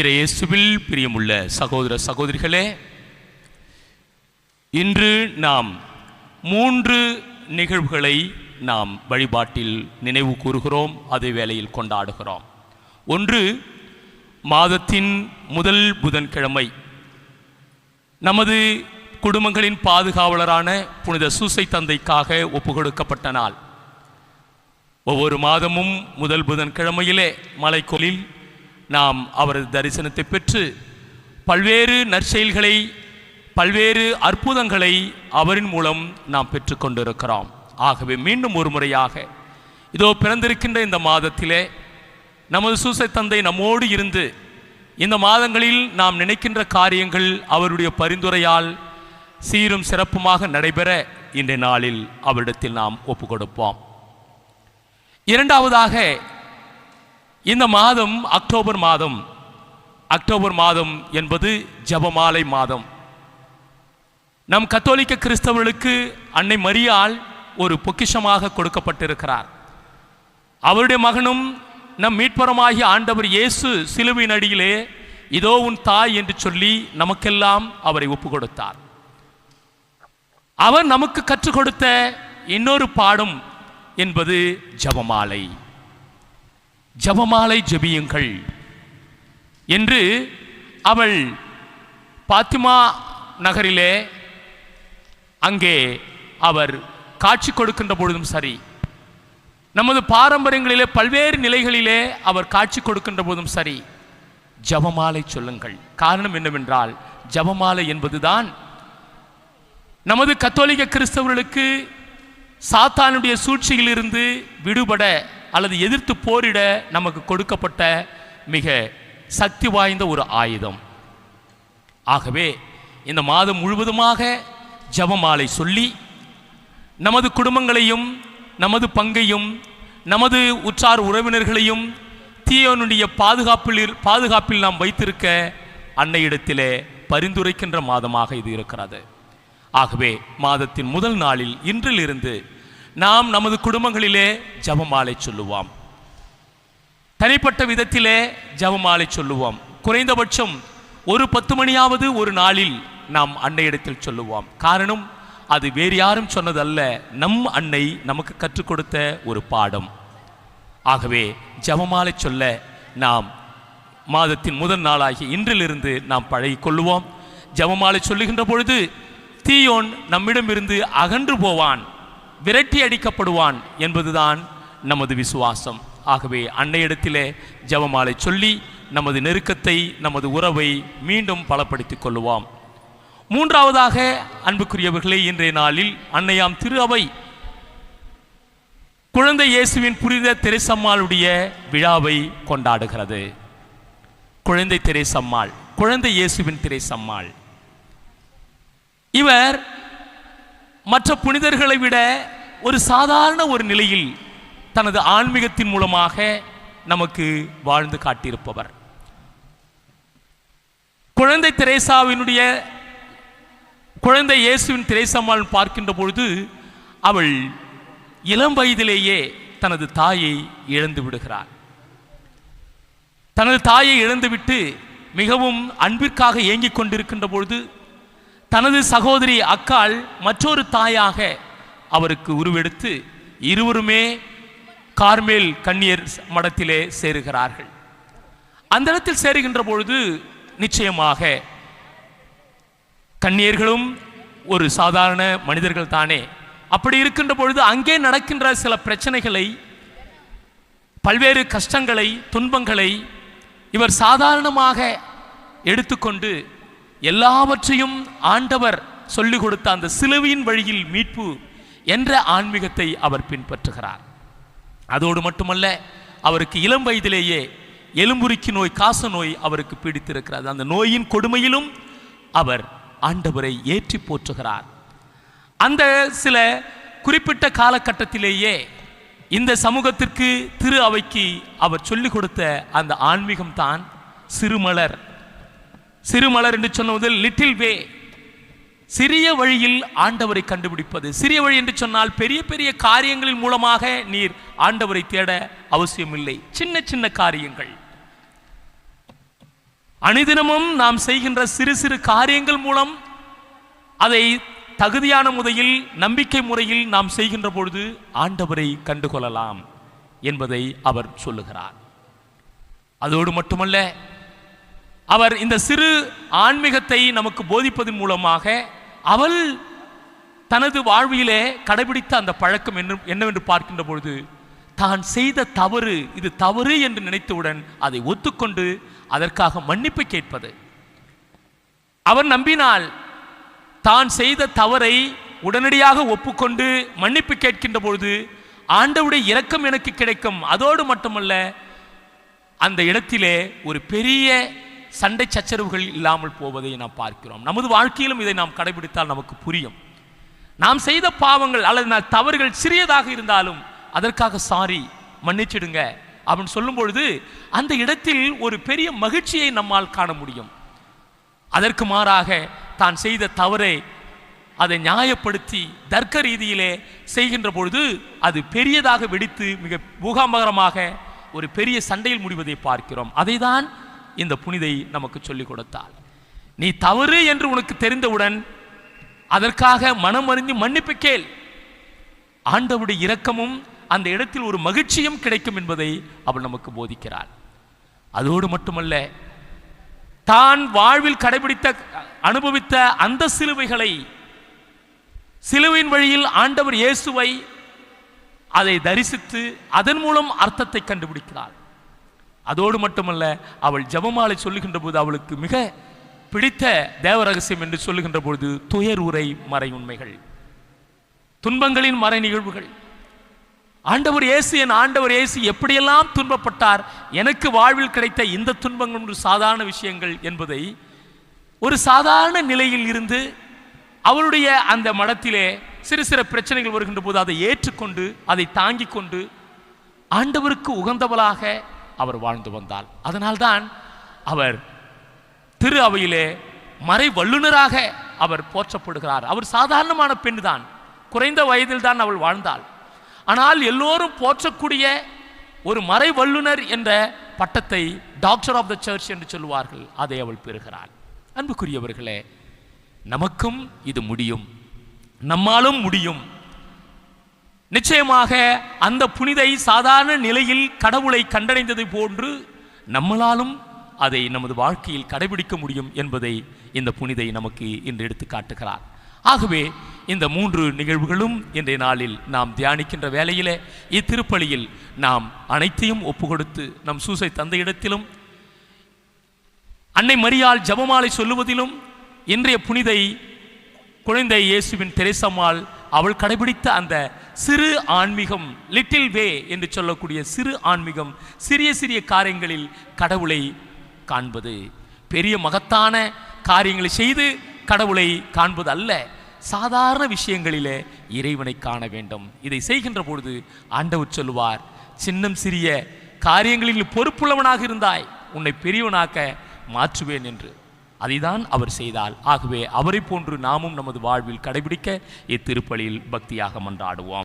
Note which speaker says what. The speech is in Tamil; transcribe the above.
Speaker 1: இறையேசுவில் பிரியமுள்ள சகோதர சகோதரிகளே இன்று நாம் மூன்று நிகழ்வுகளை நாம் வழிபாட்டில் நினைவு கூறுகிறோம் அதே வேளையில் கொண்டாடுகிறோம். ஒன்று மாதத்தின் முதல் புதன்கிழமை. நமது குடும்பங்களின் பாதுகாவலரான புனித சூசை தந்தைக்காக ஒப்புக்கொடுக்கப்பட்ட நாள். ஒவ்வொரு மாதமும் முதல் புதன்கிழமையிலே மலைக்கோலில் நாம் அவரது தரிசனத்தை பெற்று பல்வேறு நற்செயல்களை பல்வேறு அற்புதங்களை அவரின் மூலம் நாம் பெற்றுக்கொண்டிருக்கிறோம் ஆகவே மீண்டும் ஒரு முறையாக இதோ பிறந்திருக்கின்ற இந்த மாதத்திலே நமது சூசை தந்தை நம்மோடு இருந்து இந்த மாதங்களில் நாம் நினைக்கின்ற காரியங்கள் அவருடைய பரிந்துரையால் சீரும் சிறப்புமாக நடைபெற இன்றைய நாளில் அவரிடத்தில் நாம் ஒப்பு கொடுப்போம் இரண்டாவதாக இந்த மாதம் அக்டோபர் மாதம். அக்டோபர் மாதம் என்பது ஜபமாலை மாதம். நம் கத்தோலிக்க கிறிஸ்தவர்களுக்கு அன்னை மரியால் ஒரு பொக்கிஷமாக கொடுக்கப்பட்டிருக்கிறார். அவருடைய மகனும் நம் மீட்பரமாகிய ஆண்டவர் இயேசு சிலுவின் அடியிலே இதோ உன் தாய் என்று சொல்லி நமக்கெல்லாம் அவரை ஒப்பு கொடுத்தார் அவர் நமக்கு கற்றுக் கொடுத்த இன்னொரு பாடம் என்பது ஜபமாலை. ஜபமாலை ஜெபியுங்கள் என்று அவள் பாத்திமா நகரிலே அங்கே அவர் காட்சி கொடுக்கின்ற பொழுதும் சரி நமது பாரம்பரியங்களிலே பல்வேறு நிலைகளிலே அவர் காட்சி கொடுக்கின்ற போதும் சரி ஜபமாலை சொல்லுங்கள். காரணம் என்னவென்றால் ஜபமாலை என்பதுதான் நமது கத்தோலிக்க கிறிஸ்தவர்களுக்கு சாத்தானுடைய சூழ்ச்சியிலிருந்து விடுபட அல்லது எதிர்த்து போரிட நமக்கு கொடுக்கப்பட்ட மிக சக்தி வாய்ந்த ஒரு ஆயுதம். ஆகவே இந்த மாதம் முழுவதுமாக ஜபமாலை சொல்லி நமது குடும்பங்களையும் நமது பங்கையும் நமது உற்றார் உறவினர்களையும் தீயோனுடைய பாதுகாப்பில் பாதுகாப்பில் நாம் வைத்திருக்க அன்னையிடத்திலே பரிந்துரைக்கின்ற மாதமாக இது இருக்கிறது. ஆகவே மாதத்தின் முதல் நாளில் இன்றிலிருந்து நாம் நமது குடும்பங்களிலே ஜபமாலை சொல்லுவோம். தனிப்பட்ட விதத்திலே ஜபமாலை சொல்லுவோம். குறைந்தபட்சம் ஒரு பத்து மணியாவது ஒரு நாளில் நாம் அன்னையிடத்தில் சொல்லுவோம். காரணம் அது வேறு யாரும் சொன்னதல்ல. நம் அன்னை நமக்கு கற்றுக் கொடுத்த ஒரு பாடம். ஆகவே ஜபமாலை சொல்ல நாம் மாதத்தின் முதல் நாளாகிய இன்றிலிருந்து நாம் பழகி கொள்ளுவோம். ஜபமாலை சொல்லுகின்ற பொழுது தீயோன் நம்மிடமிருந்து அகன்று போவான். விரட்டி அடிக்கப்படுவான் என்பதுதான் நமது விசுவாசம். ஆகவே அன்னையிடத்திலே ஜபமாலை சொல்லி நமது நெருக்கத்தை நமது உறவை மீண்டும் பலப்படுத்திக் கொள்ளுவோம். மூன்றாவதாக அன்புக்குரியவர்களே இன்றைய நாளில் அன்னையாம் திரு அவை குழந்தை இயேசுவின் புனித தெரேசம்மாளுடைய விழாவை கொண்டாடுகிறது. குழந்தை தெரேசம்மாள் குழந்தை இயேசுவின் திரைசம்மாள். இவர் மற்ற புனிதர்களை விட ஒரு சாதாரண ஒரு நிலையில் தனது ஆன்மீகத்தின் மூலமாக நமக்கு வாழ்ந்து காட்டியிருப்பவர். குழந்தை திரேசாவினுடைய குழந்தை இயேசுவின் திரேசம்மாள் பார்க்கின்ற பொழுது அவள் இளம் வயதிலேயே தனது தாயை இழந்து விடுகிறார் தனது தாயை இழந்துவிட்டு மிகவும் அன்பிற்காக ஏங்கிக் கொண்டிருக்கின்ற பொழுது தனது சகோதரி அக்காள் மற்றொரு தாயாக அவருக்கு உருவெடுத்து இருவருமே கார்மேல் கண்ணியர் மடத்திலே சேருகிறார்கள். அந்த இடத்தில் சேருகின்ற பொழுது நிச்சயமாக கண்ணியர்களும் ஒரு சாதாரண மனிதர்கள் தானே. அப்படி இருக்கின்ற பொழுது அங்கே நடக்கின்ற சில பிரச்சனைகளை பல்வேறு கஷ்டங்களை துன்பங்களை இவர் சாதாரணமாக எடுத்துக்கொண்டு எல்லாவற்றையும் ஆண்டவர் சொல்லிக் கொடுத்த அந்த சிலுவையின் வழியில் மீட்பு என்ற ஆன்மீகத்தை அவர் பின்பற்றுகிறார். அதோடு மட்டுமல்ல அவருக்கு இளம் வயதிலேயே எலும்புரிக்கு நோய் காச நோய் அவருக்கு பீடித்திருக்கிறது. அந்த நோயின் கொடுமையிலும் அவர் ஆண்டவரை ஏற்றி போற்றுகிறார். அந்த சில குறிப்பிட்ட காலகட்டத்திலேயே இந்த சமூகத்திற்கு திரு அவைக்கு அவர் சொல்லிக் கொடுத்த அந்த ஆன்மீகம் தான் சிறுமலர். சிறுமலர் என்று சொன்ன முதல் லிட்டில் வே சிறிய வழியில் ஆண்டவரை கண்டுபிடிப்பது. சிறிய வழி என்று சொன்னால் பெரிய பெரிய காரியங்களின் மூலமாக நீர் ஆண்டவரை தேட அவசியமில்லை. சின்ன சின்ன காரியங்கள். அனுதினமும் நாம் செய்கின்ற சிறு சிறு காரியங்கள் மூலம் அதை தகுதியான முறையில் நம்பிக்கை முறையில் நாம் செய்கின்ற பொழுது ஆண்டவரை கண்டுகொள்ளலாம் என்பதை அவர் சொல்லுகிறார். அதோடு மட்டுமல்ல அவர் இந்த சிறு ஆன்மீகத்தை நமக்கு போதிப்பதன் மூலமாக அவள் தனது வாழ்விலே கடைபிடித்த அந்த பழக்கம் என்ன என்னவென்று பார்க்கின்ற பொழுது தான் செய்த தவறு இது தவறு என்று நினைத்தவுடன் அதை ஒத்துக்கொண்டு அதற்காக மன்னிப்பு கேட்பது. அவர் நம்பினால் தான் செய்த தவறை உடனடியாக ஒப்புக்கொண்டு மன்னிப்பு கேட்கின்ற பொழுது ஆண்டவுடைய இரக்கம் எனக்கு கிடைக்கும். அதோடு மட்டுமல்ல அந்த இடத்திலே ஒரு பெரிய சண்டை சச்சரவுகள் இல்லாமல் போவதை நாம் பார்க்கிறோம். நமது வாழ்க்கையிலும் இதை நாம் கடைபிடித்தால் நமக்கு புரியும். நாம் செய்த பாவங்கள் அல்லது நா- தவறுகள் சிறியதாக இருந்தாலும் அதற்காக சாரி மன்னிச்சிடுங்க அப்படின்னு சொல்லும் பொழுது அந்த இடத்தில் ஒரு பெரிய மகிழ்ச்சியை நம்மால் காண முடியும். அதற்கு மாறாக தான் செய்த தவறை அதை நியாயப்படுத்தி தர்க்க ரீதியிலே செய்கின்ற பொழுது அது பெரியதாக வெடித்து மிக பூகாம்பகரமாக ஒரு பெரிய சண்டையில் முடிவதை பார்க்கிறோம். அதைதான் இந்த புனிதை நமக்கு சொல்லிக் கொடுத்தாள். நீ தவறு என்று உனக்கு தெரிந்தவுடன் அதற்காக மனம் அறிந்து மன்னிப்பு கேள். ஆண்டவுடைய இரக்கமும் அந்த இடத்தில் ஒரு மகிழ்ச்சியும் கிடைக்கும் என்பதை அவள் நமக்கு போதிக்கிறாள். அதோடு மட்டுமல்ல தான் வாழ்வில் கடைபிடித்த அனுபவித்த அந்த சிலுவைகளை சிலுவையின் வழியில் ஆண்டவர் இயேசுவை அதை தரிசித்து அதன் மூலம் அர்த்தத்தை கண்டுபிடிக்கிறாள் அதோடு மட்டுமல்ல அவள் ஜபமாலை சொல்லுகின்ற போது அவளுக்கு மிக பிடித்த தேவ ரகசியம் என்று சொல்லுகின்ற பொழுது துயர் உரை மறை உண்மைகள். துன்பங்களின் மறை நிகழ்வுகள். ஆண்டவர் இயேசு என் ஆண்டவர் இயேசு எப்படியெல்லாம் துன்பப்பட்டார்? எனக்கு வாழ்வில் கிடைத்த இந்த துன்பங்கள் ஒரு சாதாரண விஷயங்கள் என்பதை ஒரு சாதாரண நிலையில் இருந்து அவருடைய அந்த மடத்திலே சிறு சிறு பிரச்சனைகள் வருகின்ற போது அதை ஏற்றுக்கொண்டு அதை தாங்கிக் கொண்டு ஆண்டவருக்கு உகந்தவளாக அவர் வாழ்ந்து வந்தாள் அதனால்தான் அவர் திரு அவையிலே மறை வல்லுநராக அவர் போற்றப்படுகிறார். அவர் சாதாரணமான பெண் தான் குறைந்த வயதில் தான் அவள் வாழ்ந்தாள். ஆனால் எல்லோரும் போற்றக்கூடிய ஒரு மறை வல்லுனர் என்ற பட்டத்தை டாக்டர் ஆஃப் த சர்ச் என்று சொல்லுவார்கள். அதை அவள் பெறுகிறாள். அன்புக்குரியவர்களே நமக்கும் இது முடியும். நம்மாலும் முடியும். நிச்சயமாக அந்த புனிதை சாதாரண நிலையில் கடவுளை கண்டடைந்ததை போன்று நம்மளாலும் அதை நமது வாழ்க்கையில் கடைபிடிக்க முடியும் என்பதை இந்த புனிதை நமக்கு இன்று எடுத்து காட்டுகிறார். ஆகவே இந்த மூன்று நிகழ்வுகளும் இன்றைய நாளில் நாம் தியானிக்கின்ற வேளையிலே இத்திருப்பலியில் நாம் அனைத்தையும் ஒப்பு கொடுத்து நம் சூசை தந்தையிடத்திலும் அன்னை மரியாள் ஜபமாலை சொல்லுவதிலும் இன்றைய புனிதை குழந்தை இயேசுவின் தெரேசம்மாள் அவள் கடைபிடித்த அந்த சிறு ஆன்மீகம் லிட்டில் வே என்று சொல்லக்கூடிய சிறு ஆன்மீகம் சிறிய சிறிய காரியங்களில் கடவுளை காண்பது. பெரிய மகத்தான காரியங்களை செய்து கடவுளை காண்பது அல்ல. சாதாரண விஷயங்களிலே இறைவனை காண வேண்டும். இதை செய்கின்ற பொழுது ஆண்டவர் சொல்லுவார் சின்னம் சிறிய காரியங்களில் பொறுப்புள்ளவனாக இருந்தாய். உன்னை பெரியவனாக்க மாற்றுவேன் என்று. அதைதான் அவர் செய்தால். ஆகவே அவரை போன்று நாமும் நமது வாழ்வில் கடைபிடிக்க இத்திருப்பலியில் பக்தியாக மன்றாடுவோம்.